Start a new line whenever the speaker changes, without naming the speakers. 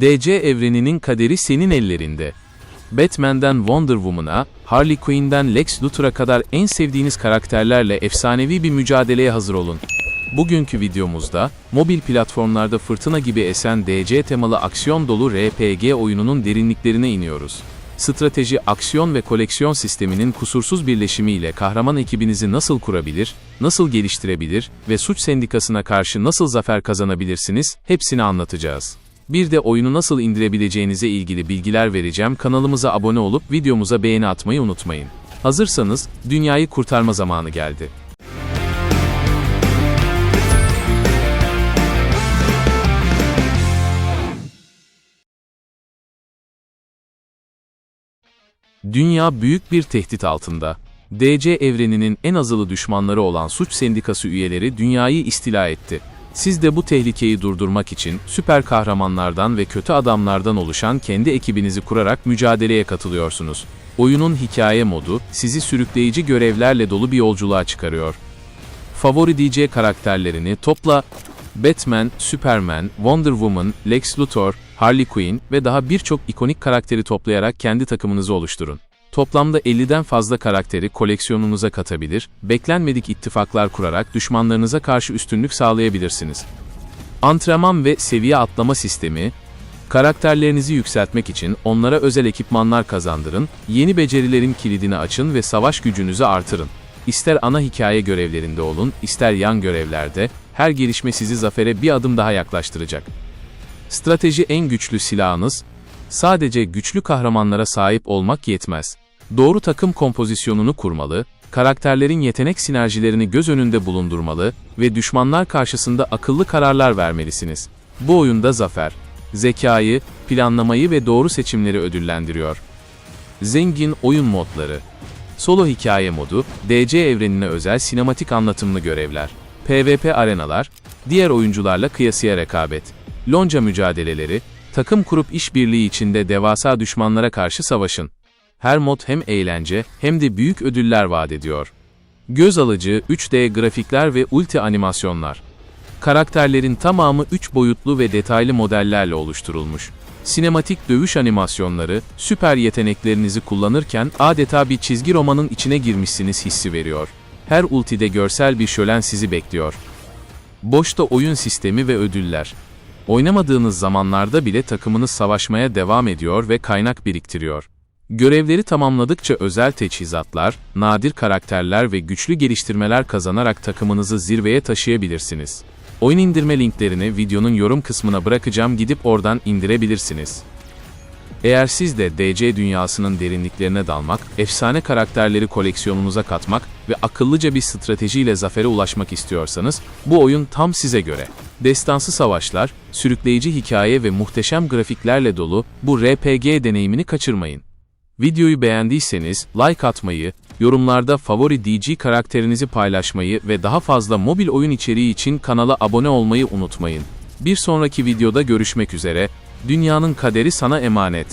DC evreninin kaderi senin ellerinde. Batman'den Wonder Woman'a, Harley Quinn'den Lex Luthor'a kadar en sevdiğiniz karakterlerle efsanevi bir mücadeleye hazır olun. Bugünkü videomuzda, mobil platformlarda fırtına gibi esen DC temalı aksiyon dolu RPG oyununun derinliklerine iniyoruz. Strateji, aksiyon ve koleksiyon sisteminin kusursuz birleşimiyle kahraman ekibinizi nasıl kurabilir, nasıl geliştirebilir ve suç sendikasına karşı nasıl zafer kazanabilirsiniz, hepsini anlatacağız. Bir de oyunu nasıl indirebileceğinize ilgili bilgiler vereceğim. Kanalımıza abone olup videomuza beğeni atmayı unutmayın. Hazırsanız, dünyayı kurtarma zamanı geldi. Dünya büyük bir tehdit altında. DC evreninin en azılı düşmanları olan suç sendikası üyeleri dünyayı istila etti. Siz de bu tehlikeyi durdurmak için süper kahramanlardan ve kötü adamlardan oluşan kendi ekibinizi kurarak mücadeleye katılıyorsunuz. Oyunun hikaye modu sizi sürükleyici görevlerle dolu bir yolculuğa çıkarıyor. Favori DJ karakterlerini topla Batman, Superman, Wonder Woman, Lex Luthor, Harley Quinn ve daha birçok ikonik karakteri toplayarak kendi takımınızı oluşturun. Toplamda 50'den fazla karakteri koleksiyonunuza katabilir, beklenmedik ittifaklar kurarak düşmanlarınıza karşı üstünlük sağlayabilirsiniz. Antrenman ve seviye atlama sistemi, karakterlerinizi yükseltmek için onlara özel ekipmanlar kazandırın, yeni becerilerin kilidini açın ve savaş gücünüzü artırın. İster ana hikaye görevlerinde olun, ister yan görevlerde, her gelişme sizi zafere bir adım daha yaklaştıracak. Strateji en güçlü silahınız, sadece güçlü kahramanlara sahip olmak yetmez. Doğru takım kompozisyonunu kurmalı, karakterlerin yetenek sinerjilerini göz önünde bulundurmalı ve düşmanlar karşısında akıllı kararlar vermelisiniz. Bu oyunda zafer, zekayı, planlamayı ve doğru seçimleri ödüllendiriyor. Zengin oyun modları Solo hikaye modu, DC evrenine özel sinematik anlatımlı görevler, PvP arenalar, diğer oyuncularla kıyasıya rekabet, lonca mücadeleleri, takım kurup işbirliği içinde devasa düşmanlara karşı savaşın. Her mod hem eğlence hem de büyük ödüller vaat ediyor. Göz alıcı 3D grafikler ve ulti animasyonlar. Karakterlerin tamamı 3 boyutlu ve detaylı modellerle oluşturulmuş. Sinematik dövüş animasyonları, süper yeteneklerinizi kullanırken adeta bir çizgi romanın içine girmişsiniz hissi veriyor. Her ultide görsel bir şölen sizi bekliyor. Boşta oyun sistemi ve ödüller. Oynamadığınız zamanlarda bile takımınız savaşmaya devam ediyor ve kaynak biriktiriyor. Görevleri tamamladıkça özel teçhizatlar, nadir karakterler ve güçlü geliştirmeler kazanarak takımınızı zirveye taşıyabilirsiniz. Oyun indirme linklerini videonun yorum kısmına bırakacağım gidip oradan indirebilirsiniz. Eğer siz de DC dünyasının derinliklerine dalmak, efsane karakterleri koleksiyonunuza katmak ve akıllıca bir stratejiyle zafere ulaşmak istiyorsanız, bu oyun tam size göre. Destansı savaşlar, sürükleyici hikaye ve muhteşem grafiklerle dolu bu RPG deneyimini kaçırmayın. Videoyu beğendiyseniz like atmayı, yorumlarda favori DG karakterinizi paylaşmayı ve daha fazla mobil oyun içeriği için kanala abone olmayı unutmayın. Bir sonraki videoda görüşmek üzere, dünyanın kaderi sana emanet.